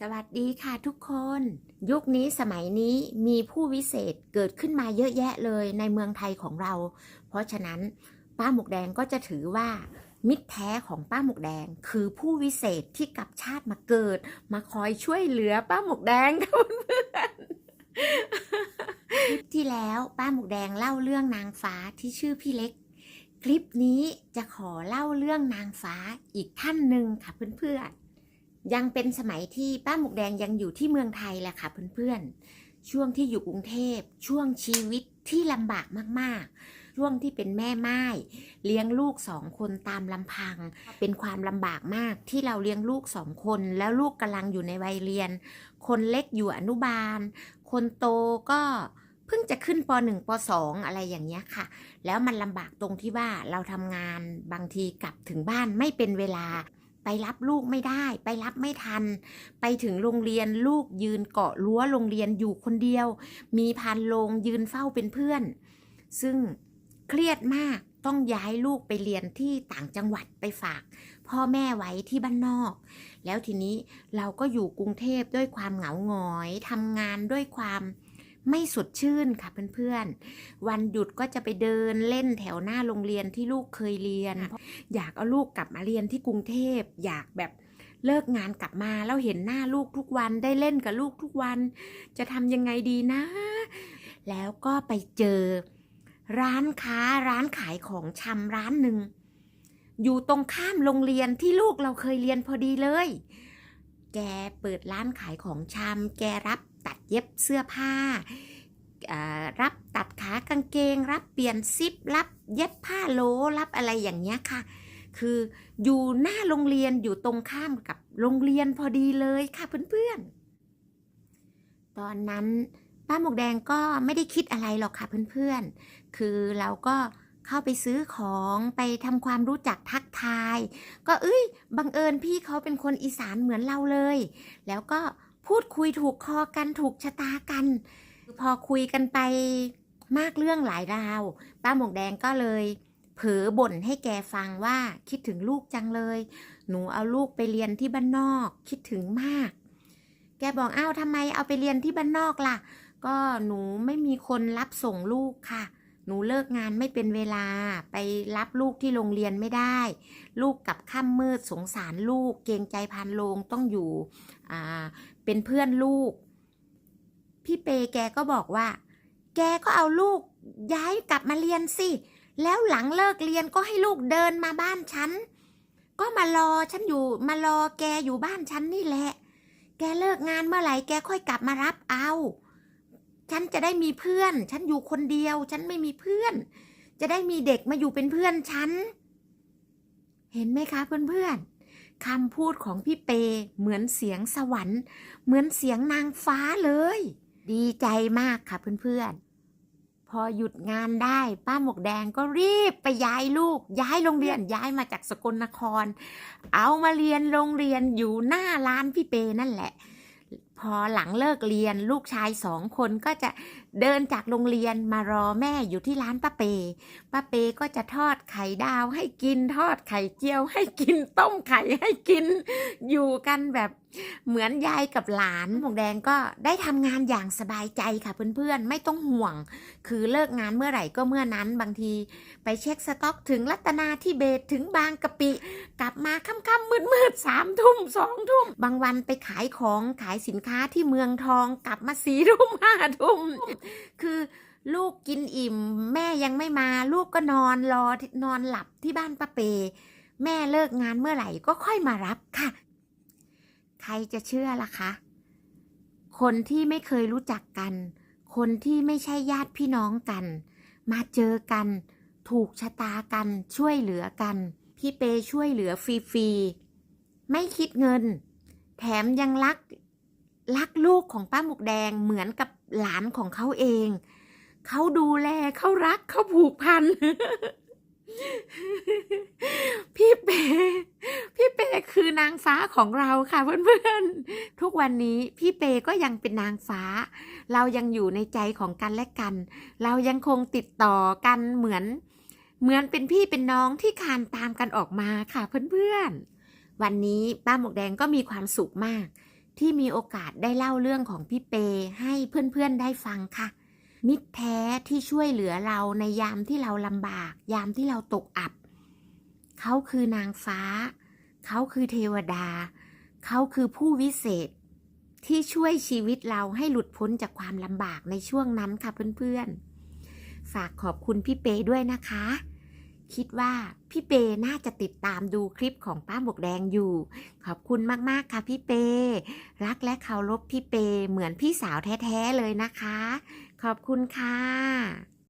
สวัสดีค่ะทุกคน ยุคนี้สมัยนี้มีผู้วิเศษเกิดขึ้นมาเยอะแยะเลยในเมืองไทยของเรา เพราะฉะนั้นป้าหมวกแดงก็จะถือว่า มิตรแท้ของป้าหมวกแดง คือผู้วิเศษที่กลับชาติมาเกิด มาคอยช่วยเหลือป้าหมวกแดงค่ะเพื่อนๆที่แล้วป้าหมวกแดงเล่าเรื่องนางฟ้าที่ชื่อพี่เล็ก คลิปนี้จะขอเล่าเรื่องนางฟ้าอีกท่านหนึ่งค่ะเพื่อนๆ ยังเป็นสมัยที่ป้าหมวกแดงยังอยู่ที่เมืองไทยแหละค่ะเพื่อนๆ ช่วงที่อยู่กรุงเทพ ช่วงชีวิตที่ลำบากมากๆ ช่วงที่เป็นแม่ไม้เลี้ยงลูกสองคนตามลำพัง เป็นความลำบากมากที่เราเลี้ยงลูกสองคน แล้วลูกกำลังอยู่ในวัยเรียน คนเล็กอยู่อนุบาล คนโตก็เพิ่งจะขึ้นป .1 ป .2 อะไรอย่างเงี้ยค่ะ แล้วมันลำบากตรงที่ว่าเราทำงานบางทีกลับถึงบ้านไม่เป็นเวลา ไปรับลูกไม่ได้ ไปรับไม่ทัน ไปถึงโรงเรียนลูกยืนเกาะรั้วโรงเรียนอยู่คนเดียว มีพันโรงยืนเฝ้าเป็นเพื่อน ซึ่งเครียดมากต้องย้ายลูกไปเรียนที่ต่างจังหวัดไปฝาก พ่อแม่ไว้ที่บ้านนอก แล้วทีนี้เราก็อยู่กรุงเทพด้วยความเหงาหงอยทำงานด้วยความ ไม่สดชื่นค่ะเพื่อนๆ วันหยุดก็จะไปเดินเล่นแถวหน้าโรงเรียนที่ลูกเคยเรียน อยากเอาลูกกลับมาเรียนที่กรุงเทพ อยากแบบเลิกงานกลับมาแล้วเห็นหน้าลูกทุกวันได้เล่นกับลูกทุกวัน จะทำยังไงดีนะ แล้วก็ไปเจอ ร้านค้าร้านขายของชำร้านหนึ่งอยู่ตรงข้ามโรงเรียนที่ลูกเราเคยเรียนพอดีเลย แกเปิดร้านขายของชำแกรับตัดเย็บเสื้อผ้า รับตัดขากางเกง รับเปลี่ยนซิป รับเย็บผ้าโลรับอะไรอย่างเงี้ยค่ะ คืออยู่หน้าโรงเรียนอยู่ตรงข้ามกับโรงเรียนพอดีเลยค่ะเพื่อนๆ ตอนนั้นป้าหมวกแดงก็ไม่ได้คิดอะไรหรอกค่ะเพื่อนๆ คือเราก็เข้าไปซื้อของไปทำความรู้จักทักทาย ก็เอ้ยบังเอิญพี่เขาเป็นคนอีสานเหมือนเราเลย แล้วก็พูดคุยถูกคอกันถูกชะตากัน พอคุยกันไปมากเรื่องหลายราว ป้าหมวกแดงก็เลย เผลอบ่นให้แกฟังว่าคิดถึงลูกจังเลย หนูเอาลูกไปเรียนที่บ้านนอก คิดถึงมาก แกบอกอ้าวทำไมเอาไปเรียนที่บ้านนอกล่ะ ก็หนูไม่มีคนรับส่งลูกค่ะ หนูเลิกงานไม่เป็นเวลาไปรับลูกที่โรงเรียนไม่ได้ ลูกกลับค่ำมืดสงสารลูก เกรงใจพานโรงต้องอยู่เป็นเพื่อนลูก พี่เปแกก็บอกว่า แกก็เอาลูกย้ายกลับมาเรียนสิ แล้วหลังเลิกเรียนก็ให้ลูกเดินมาบ้านฉัน ก็มารอฉันอยู่มารอแกอยู่บ้านฉันนี่แหละ แกเลิกงานเมื่อไหร่แกค่อยกลับมารับเอา ฉันจะได้มีเพื่อน ฉันอยู่คนเดียว ฉันไม่มีเพื่อน จะได้มีเด็กมาอยู่เป็นเพื่อนฉัน เห็นไหมคะเพื่อนๆคำพูดของพี่เป เหมือนเสียงสวรรค์ เหมือนเสียงนางฟ้าเลย ดีใจมากค่ะเพื่อนๆ พอหยุดงานได้ป้าหมวกแดงก็รีบไปย้ายลูก ย้ายโรงเรียนย้ายมาจากสกลนคร เอามาเรียนโรงเรียนอยู่หน้าร้านพี่เปนั่นแหละ พอหลังเลิกเรียนลูกชายสองคนก็จะเดินจากโรงเรียนมารอแม่อยู่ที่ร้านป้าเป ป้าเปก็จะทอดไข่ดาวให้กินทอดไข่เจียวให้กินต้มไข่ให้กิน อยู่กันแบบเหมือนยายกับหลานหมวกแดงก็ได้ทำงานอย่างสบายใจค่ะเพื่อนๆ ไม่ต้องห่วง คือเลิกงานเมื่อไหร่ก็เมื่อนั้นบางที ไปเช็คสต็อกถึงรัตนาที่เบตถึงบางกะปิ กลับมาค่ำๆมืดๆสามทุ่มสองทุ่ม บางวันไปขายของขายสินค้าที่เมืองทองกลับมาสี่ทุ่มห้าทุ่ม คือลูกกินอิ่ม แม่ยังไม่มาลูกก็นอนรอนอนหลับที่บ้านป้าเป แม่เลิกงานเมื่อไหร่ก็ค่อยมารับค่ะ ใครจะเชื่อล่ะคะ คนที่ไม่เคยรู้จักกัน คนที่ไม่ใช่ญาติพี่น้องกัน มาเจอกัน ถูกชะตากันช่วยเหลือกัน พี่เปช่วยเหลือฟรีๆ ไม่คิดเงิน แถมยังรักรักลูกของป้าหมกแดงเหมือนกับหลานของเขาเอง เขาดูแลเขารักเขาผูกพัน พี่เปพี่เปคือนางฟ้าของเราค่ะเพื่อนๆ ทุกวันนี้พี่เปก็ยังเป็นนางฟ้า เรายังอยู่ในใจของกันและกัน เรายังคงติดต่อกันเหมือน เหมือนเป็นพี่เป็นน้องที่คานตามกันออกมาค่ะเพื่อนๆ วันนี้ป้าหมวกแดงก็มีความสุขมาก ที่มีโอกาสได้เล่าเรื่องของพี่เปให้เพื่อนๆได้ฟังค่ะ มิตรแท้ที่ช่วยเหลือเราในยามที่เราลำบาก ยามที่เราตกอับ เขาคือนางฟ้า เขาคือเทวดา เขาคือผู้วิเศษ ที่ช่วยชีวิตเราให้หลุดพ้นจากความลำบากในช่วงนั้นค่ะเพื่อนๆ ฝากขอบคุณพี่เปด้วยนะคะ คิดว่าพี่เปน่าจะติดตามดูคลิปของป้าหมวกแดงอยู่ ขอบคุณมากๆค่ะพี่เป รักและเคารพพี่เปเหมือนพี่สาวแท้ๆเลยนะคะ ขอบคุณค่ะ